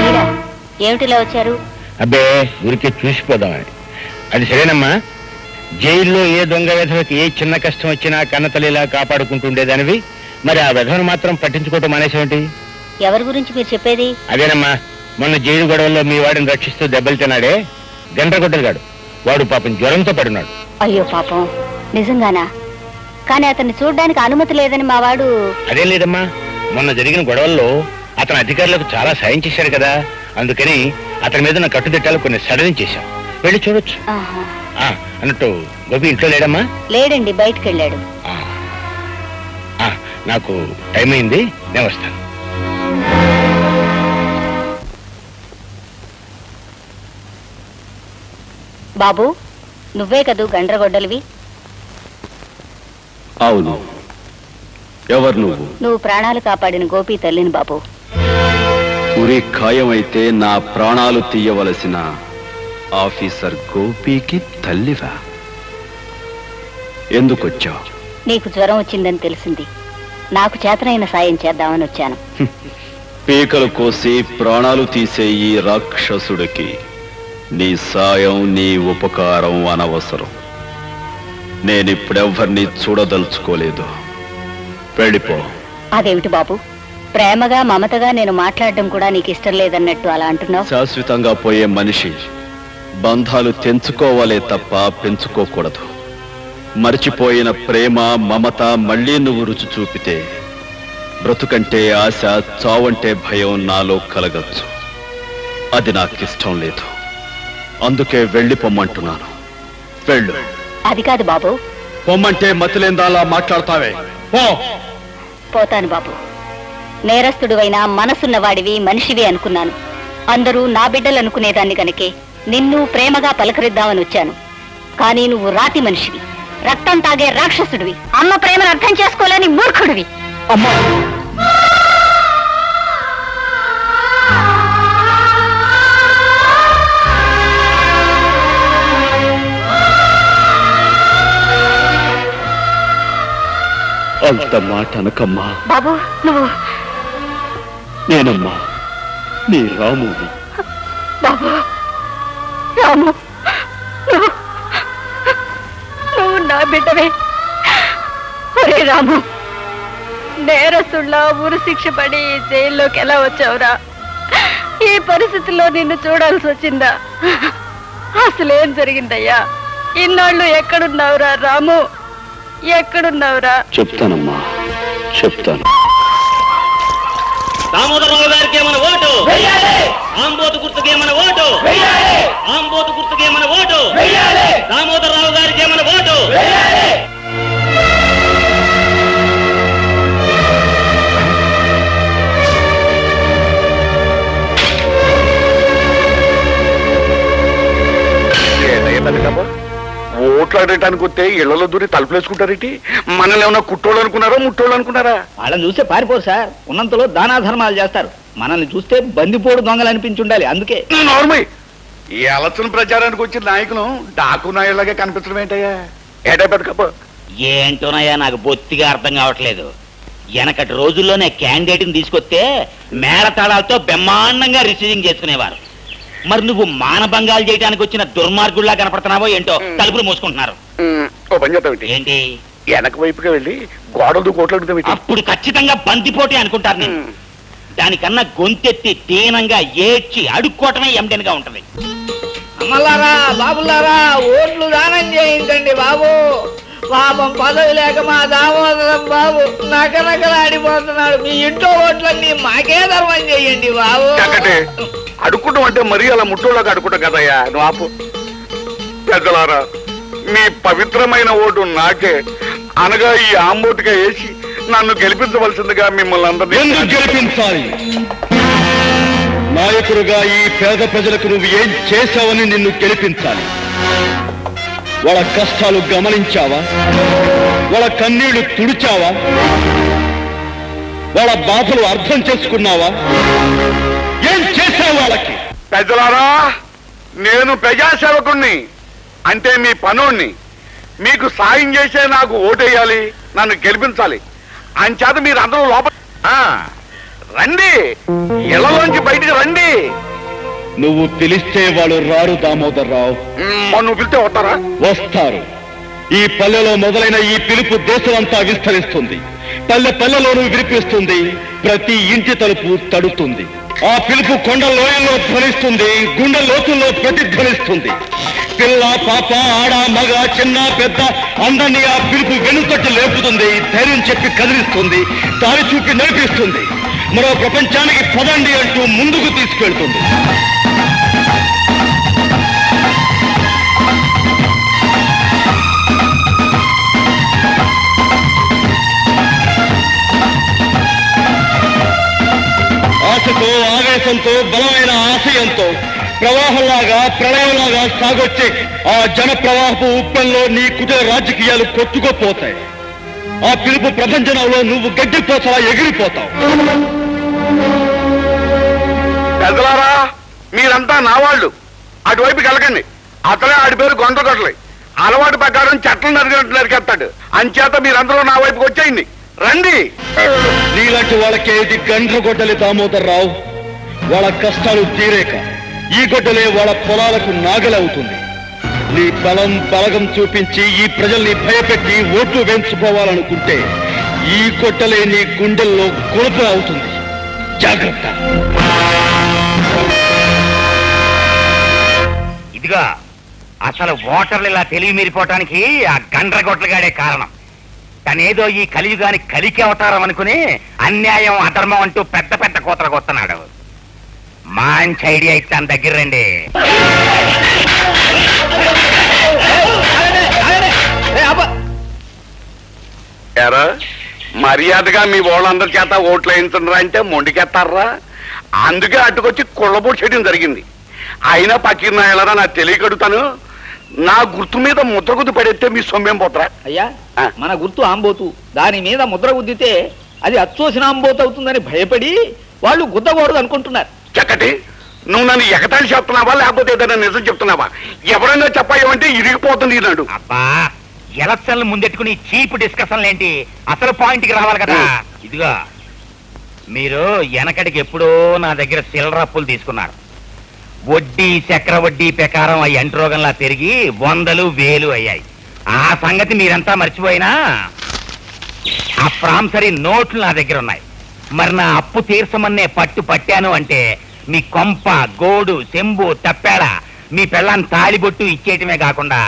మీరా? ఏమిటిలా వచ్చారు? అబ్బే ఊరికే చూసిపోదామని అది సరేనమ్మా. జైల్లో ఏ దొంగ విధవకి ఏ చిన్న కష్టం వచ్చినా కన్నతల్లిలా కాపాడుకుంటుండేదానివి? మరి ఆ విధవను మాత్రం పట్టించుకోవటం మానేసేమిటి? ఎవరి గురించి మీరు చెప్పేది? అదేనమ్మా మొన్న జైలు గొడవల్లో మీ వాడిని రక్షిస్తూ దెబ్బలు తిన్నాడే గండ్రగొడ్డలుగాడు. వాడు పాపం జ్వరంతో పడున్నాడు. అయ్యో పాపం. నిజంగానా? కానీ అతన్ని చూడడానికి అనుమతి లేదని మా వాడు అదేం లేదమ్మా. మొన్న జరిగిన గొడవల్లో అతను అధికారులకు చాలా సాయం చేశాడు కదా. అందుకని అతని మీద ఉన్న కట్టుదిట్టాలు కొన్ని సడలించేశాం వెళ్ళి చూడొచ్చు. ఆహా. ఆ, అన్నట్టు గోపి ఇంట్లో లేడమ్మా? లేడండి బయటికి వెళ్ళాడు ఆ. ఆ, నాకు టైం అయింది. నేను వస్తాను. బాబు నువ్వే కదూ గండ్రగొడ్డలివి? అవును. ఎవరు నువ్వు? నువ్వు ప్రాణాలు కాపాడిన గోపి తల్లిని బాబు ఉరి ఖాయమైతే నా ప్రాణాలు తీయవలసిన ఆఫీసర్ గోపీకి తల్లివా? ఎందుకొచ్చావు? నీకు జ్వరం వచ్చిందని తెలిసింది. నాకు చేతనైన సాయం చేద్దామని వచ్చాను. పీకలు కోసి ప్రాణాలు తీసే ఈ రాక్షసుడికి నీ సాయం నీ ఉపకారం అనవసరం. నేనిప్పుడెవ్వరిని చూడదలుచుకోలేదు. వెళ్ళిపో. అదేమిటి బాబు? ప్రేమగా మమతగా నేను మాట్లాడడం కూడా నీకు ఇష్టం లేదన్నట్టు అలా అంటున్నావు? శాశ్వతంగా పోయే మనిషి బంధాలు తెంచుకోవాలే తప్ప పెంచుకోకూడదు. మర్చిపోయిన ప్రేమ మమత మళ్ళీ నువ్వు రుచి చూపితే బ్రతుకంటే ఆశ చావంటే భయం నాలో కలగచ్చు. అది నాకిష్టం లేదు. అందుకే వెళ్ళి పొమ్మంటున్నాను వెళ్ళు. అది కాదు బాబు. పొమ్మంటే మతిలేందాలా మాట్లాడతావే. పో. పోతాను బాబు. నేరస్తుడివైనా మనసున్నవాడివి మనిషివి అనుకున్నాను. అందరూ నా బిడ్డలు అనుకునేదాన్ని కనుకే నిన్ను ప్రేమగా పలకరిద్దామని వచ్చాను. కానీ నువ్వు రాతి మనిషివి. రక్తం తాగే రాక్షసుడివి. అమ్మ ప్రేమను అర్థం చేసుకోలేని మూర్ఖుడివి. అమ్మా. అంత మాట అనకమ్మా. బాబు నువ్వు. నేనమ్మా నీ రాముని బాబు రాము నువ్వు. నా బిడ్డవే. ఒరే రాము నేరస్తుళ్ళ ఉరి శిక్ష పడి జైల్లోకి ఎలా వచ్చావురా? ఈ పరిస్థితిలో నిన్ను చూడాల్సి వచ్చిందా? అసలేం జరిగిందయ్యా? ఇన్నాళ్ళు ఎక్కడున్నావురా రాము? ఎక్కడున్నావురా? చెప్తానమ్మా. చెప్తాను. దామోదరరావు గారికి ఏమైనా ఓటు? ఆంబోతు గుర్తుకి ఏమైనా ఓటు? ఆంబోతు గుర్తుకి ఏమైనా ఓటు? దామోదరరావు గారికి ఏమైనా ఓటు? ఓట్లు ఆడటానికి వస్తే ఇళ్ళలో దూరి తలుపులేసుకుంటారేంటి మనల్ని ఏమన్నా కుట్టోళ్ళు అనుకున్నారా ముట్టోళ్ళు అనుకున్నారా? వాళ్ళని చూస్తే పారిపోరు సార్. ఉన్నంతలో దానా ధర్మాలు చేస్తారు. మనల్ని చూస్తే బందిపోడు దొంగలు అనిపించి ఉండాలి అందుకే. నార్మల్ ఈ ఎలక్షన్ ప్రచారానికి వచ్చిన నాయకులు డాకు నాయుడులాగే కనిపించడం ఏంటయ్యా? ఏటా పెద్ద ఏంటోనయ్యా నాకు బొత్తిగా అర్థం కావట్లేదు. వెనకటి రోజుల్లోనే క్యాండిడేట్ని తీసుకొస్తే మేళతాళాలతో బ్రహ్మాండంగా రిసీవింగ్ చేసుకునేవారు. మరి నువ్వు మానభంగాలు చేయడానికి వచ్చిన దుర్మార్గుల్లా కనపడుతున్నావో ఏంటో తలుపులు మూసుకుంటున్నారు. ఓ పని చేద్దాం ఏంటి? వెనక వైపుగా వెళ్ళి గోడలు కోట్లాడుతాం అప్పుడు ఖచ్చితంగా బందిపోటీ అనుకుంటారు నేను. దానికన్నా గొంతెత్తి దీనంగా ఏడ్చి అడుక్కోవటమే ఎండెన్గా ఉంటది. అమ్మలారా బాబులారా ఓట్లు దానం చేయించండి బాబు. పాపం పదవి లేక మా దామోదరం బాబు నకనకలాడిపోతున్నాడు. మీ ఇంట్లో ఓట్లన్నీ మాకే ధర్మం చేయండి బాబు. అడుక్కుంటాం అంటే మరీ అలా ముట్టోళ్ళకి అడుక్కుంటాం కదయ్యా? నువ్వు ఆపు. పెద్దలారా మీ పవిత్రమైన ఓటు నాకే. అనగా ఈ ఆంబోటుగా వేసి నన్ను గెలిపించవలసిందిగా మిమ్మల్ని ఎందుకు అందరినీ గెలిపించాలి? నాయకుడుగా ఈ పేద ప్రజలకు నువ్వు ఏం చేశావని నిన్ను గెలిపించాలి. వాళ్ళ కష్టాలు గమనించావా? వాళ్ళ కన్నీళ్ళు తుడిచావా? వాళ్ళ బాధలు అర్థం చేసుకున్నావా? ఏం చేశావు వాళ్ళకి. పెద్దలారా నేను ప్రజాసేవకుణ్ణి అంటే మీ పనోణ్ణి. మీకు సాయం చేసే నాకు ఓటేయాలి నన్ను గెలిపించాలి. అంచేత మీరు అందరూ లోపల ఆ, రండి. ఇళ్ళలోంచి బయటికి రండి. నువ్వు పిలిస్తే వాళ్ళు రారు దామోదర్రావు మ్, మరి నువ్వు పిలిస్తే వస్తారా? వస్తారు. ఈ పల్లెలో మొదలైన ఈ పిలుపు దేశమంతా విస్తరిస్తుంది. పల్లె పల్లెలోనూ వినిపిస్తుంది ప్రతి ఇంటి తలుపు తడుతుంది. ఆ పిలుపు కొండ లోయల్లో ధ్వనిస్తుంది గుండె లోతుల్లో ప్రతిధ్వనిస్తుంది. పిల్ల పాప ఆడ మగ చిన్న పెద్ద అందరినీ ఆ పిలుపు వెనుకట్టు లేపుతుంది ధైర్యం చెప్పి కదిలిస్తుంది దారి చూపి నడిపిస్తుంది. మరో ప్రపంచానికి పదండి అంటూ ముందుకు తీసుకెళ్తుంది. ఆశతో ఆవేశంతో బలమైన ఆశయంతో ప్రవాహంలాగా ప్రళయంలాగా సాగొచ్చే ఆ జన ప్రవాహపు ఉప్పంలో నీ కుటుంబ రాజకీయాలు కొట్టుకోపోతాయి. ఆ పిలుపు ప్రపంచంలో నువ్వు గడ్డిపోతావా ఎగిరిపోతావు? పెద్దలారా మీరంతా నా వాళ్ళు. అటువైపుకి వెళ్ళకండి. అతనే ఆడి పేరు గొంటగొట్టలే అలవాటు ప్రకారం చెట్లను నరికినట్టు నరికేస్తాడు. అంచేత మీరందరూ నా వైపుకి వచ్చేయండి. రండి. నీలాంటి వాళ్ళకే ఇది గండ్ర గొడ్డలి దామోదర్ రావు వాళ్ళ కష్టాలు తీరేక ఈ గొడ్డలే వాళ్ళ పొలాలకు నాగలవుతుంది. నీ బలం బలగం చూపించి ఈ ప్రజల్ని భయపెట్టి ఓట్లు వేయించుకోవాలనుకుంటే ఈ గొడ్డలే నీ గుండెల్లో కొలుపు అవుతుంది. జాగ్రత్త. ఇదిగో అసలు ఓటర్లు ఇలా తెలివి మీరిపోవటానికి ఆ గండ్రగొట్లగాడే కారణం. తనేదో ఈ కలియుగాని కలికి అవతారం అనుకుని అన్యాయం అధర్మం అంటూ పెద్ద పెద్ద కూతలు కొత్తన్నాడు మంచి ఐడియా ఇస్తాను దగ్గర రండి. ఎరా మర్యాదగా మీ వాళ్ళందరి చేత ఓట్లు వేయించరా అంటే మొండికెత్తారా? అందుకే అటుకొచ్చి కుళ్ళబోటు చేయడం జరిగింది. అయినా పక్కిన ఎలా నాకు తెలియకడుతాను నా గుర్తు మీద ముద్ర గుద్దు పడేస్తే మీ సొమ్మేం పోతరా? అయ్యా. మన గుర్తు ఆంబోతు. దాని మీద ముద్ర గుద్దితే అది అచ్చోసిన ఆంబోతు అవుతుందని భయపడి వాళ్ళు గుద్దకూడదు అనుకుంటున్నారు. చక్కటి. నువ్వు నన్ను ఎగతాళి చెప్తున్నావా లేకపోతే ఏదైనా నిజం చెప్తున్నావా? ఎవరైనా చెప్పాయంటే ఇరిగిపోతుంది నాడు అబ్బా ఎలక్షన్లు ముందెట్టుకుని చీప్ డిస్కషన్లు ఏంటి? అసలు పాయింట్కి రావాలి కదా? ఇదిగో మీరు వెనకటికి ఎప్పుడో నా దగ్గర చిల్లర అప్పులు తీసుకున్నారు. వడ్డీ చక్ర వడ్డీ ప్రకారం అవి అంటురోగంలా పెరిగి వందలు వేలు అయ్యాయి. ఆ సంగతి మీరంతా మర్చిపోయినా? ఆ ప్రాంసరీ నోట్లు నా దగ్గర ఉన్నాయి. మరి నా అప్పు తీర్చమన్నే పట్టు పట్టాను అంటే మీ కొంప గోడు చెంబు తప్పాడ మీ పిల్లని తాళిబొట్టు ఇచ్చేయటమే కాకుండా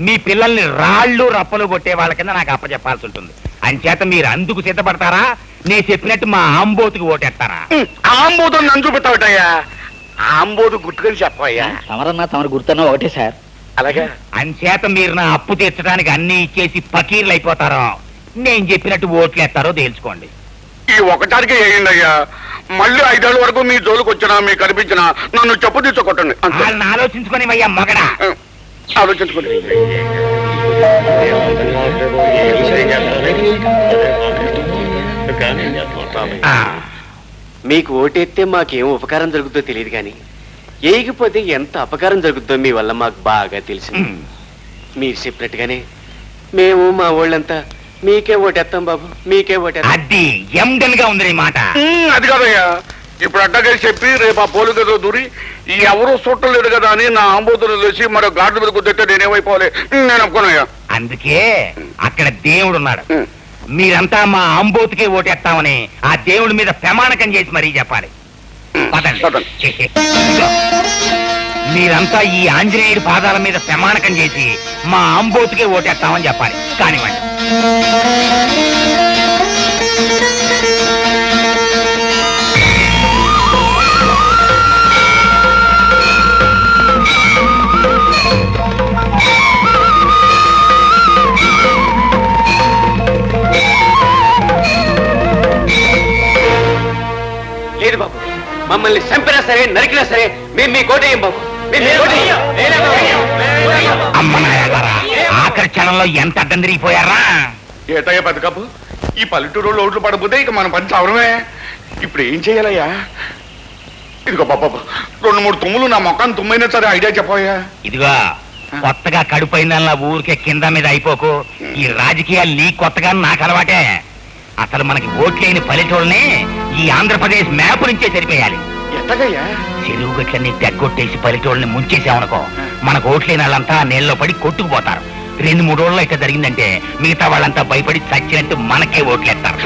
మీ పిల్లల్ని రాళ్ళు రప్పలు కొట్టే వాళ్ళ కింద నాకు అప్పచెప్పాల్సి ఉంటుంది. అంచేత మీరు అందుకు సిద్ధపడతారా? నేను చెప్పినట్టు మా ఆంబోతుకి ఓటేస్తారా? ఆంబోదు నన్ను చూపెట్టావటయ్యా. ఆంబోదు గుర్తుకొని చెప్పయ్యా తమరన్నా తమరు గుర్తున్నా ఒకటే సార్. అలాగే? అంచేత మీరు నా అప్పు తీర్చడానికి అన్ని ఇచ్చేసి పకీర్లు అయిపోతారో నేను చెప్పినట్టు ఓట్లు వేస్తారో తేల్చుకోండి. ఈ ఒకటానికి వేయండి అయ్యా మళ్ళీ ఐదేళ్ళ వరకు మీ జోలికి వచ్చినా మీకు కనిపించినా నన్ను చెప్పు తీసుకోకొట్టండి అంతే. వాళ్ళని ఆలోచించుకొని అయ్యా మగడా. ఆలోచించుకోండి. మీకు ఓటెత్తే మాకేం ఉపకారం జరుగుతుందో తెలియదు కానీ ఏగిపోతే ఎంత అపకారం జరుగుతుందో మీ వల్ల మాకు బాగా తెలిసింది. ఉమ్. మీరు చెప్పినట్టుగానే మేము మా వాళ్ళంతా మీకే ఓటేస్తాం బాబు మీకే ఓటేస్తాం అది ఎండన్గా ఉంది నీ మాట. ఉమ్, అది కాదయ్యా. ఇప్పుడు అడ్డగా చెప్పి రేపు ఆ పోలు గదో దూరి ఎవరు చూడలేదు కదా అని నా ఆంబోతులు తెలిసి మరో గాడ్డు మీద కుదిరితే నేనేమైపోవాలి ఉమ్, నేను ఒప్పుకోనయ్యా. అందుకే అక్కడ దేవుడు ఉన్నాడు. మీరంతా మా అంబోతుకే ఓటేస్తామని ఆ దేవుడి మీద ప్రమాణకం చేసి మరీ చెప్పాలి. మీరంతా ఈ ఆంజనేయుడి పాదాల మీద ప్రమాణకం చేసి మా అంబోతుకే ఓటేస్తామని చెప్పాలి. కానివ్వండి. మమ్మల్ని చంపినా సరే నరికినా సరే మేము మీ కోటేయం బాబు. అమ్మ ఆఖరి క్షణంలో ఎంత అడ్డం తిరిగిపోయారా? ఏటయ్యా బతుకప్పు ఈ పల్లెటూరు ఓట్లు పడకపోతే ఇక మన పని చవరమే ఇప్పుడు ఏం చేయాలయ్యా? ఇదిగో బాబా రెండు మూడు తుమ్ములు నా మొక్కను తుమ్మైనా సరే ఐడియా చెప్పయ్యా ఇదిగో కొత్తగా కడుపైందల్లా ఊరికే కింద మీద అయిపోకు. ఈ రాజకీయాలు నీ కొత్తగా నాకు అలవాటే. అసలు మనకి ఓట్లేని పల్లెటూళ్ళని ఈ ఆంధ్రప్రదేశ్ మ్యాప్ నుంచే సరిపోయాలి ఎట్టగయ్యా? చెరువు గట్లన్నీ తెగ్గొట్టేసి పల్లెటూళ్ళని ముంచేసామనుకో మనకు ఓట్లేని వాళ్ళంతా నీళ్ళలో పడి కొట్టుకుపోతారు. రెండు మూడు రోజుల్లో ఇట్లా జరిగిందంటే మిగతా వాళ్ళంతా భయపడి చచ్చినట్టు మనకే ఓట్లేస్తారు.